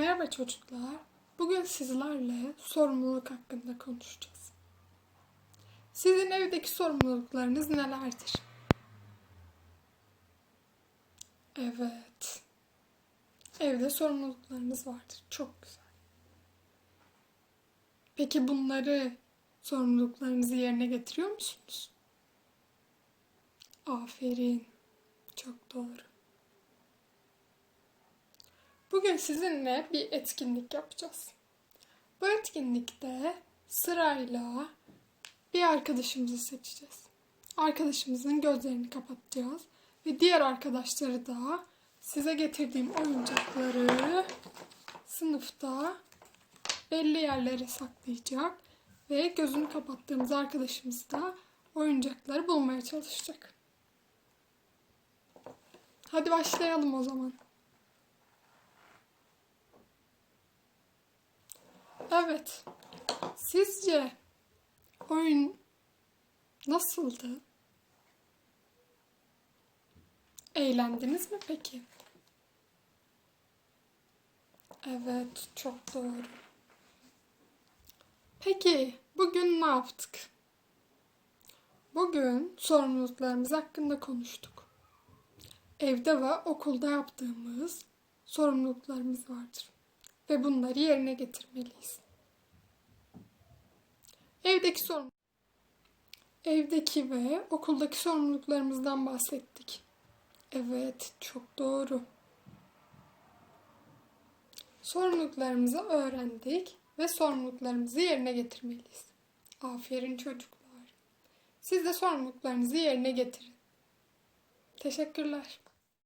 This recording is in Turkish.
Merhaba çocuklar. Bugün sizlerle sorumluluk hakkında konuşacağız. Sizin evdeki sorumluluklarınız nelerdir? Evet. Evde sorumluluklarınız vardır. Çok güzel. Peki bunları sorumluluklarınızı yerine getiriyor musunuz? Aferin. Çok doğru. Bugün sizinle bir etkinlik yapacağız. Bu etkinlikte sırayla bir arkadaşımızı seçeceğiz. Arkadaşımızın gözlerini kapatacağız ve diğer arkadaşları da size getirdiğim oyuncakları sınıfta belli yerlere saklayacak ve gözünü kapattığımız arkadaşımız da oyuncakları bulmaya çalışacak. Hadi başlayalım o zaman. Evet. Sizce oyun nasıldı? Eğlendiniz mi peki? Evet, çok doğru. Peki, bugün ne yaptık? Bugün sorumluluklarımız hakkında konuştuk. Evde ve okulda yaptığımız sorumluluklarımız vardır ve bunları yerine getirmeliyiz. Evdeki sorun Evdeki ve okuldaki sorumluluklarımızdan bahsettik. Evet, çok doğru. Sorumluluklarımızı öğrendik ve sorumluluklarımızı yerine getirmeliyiz. Aferin çocuklar. Siz de sorumluluklarınızı yerine getirin. Teşekkürler.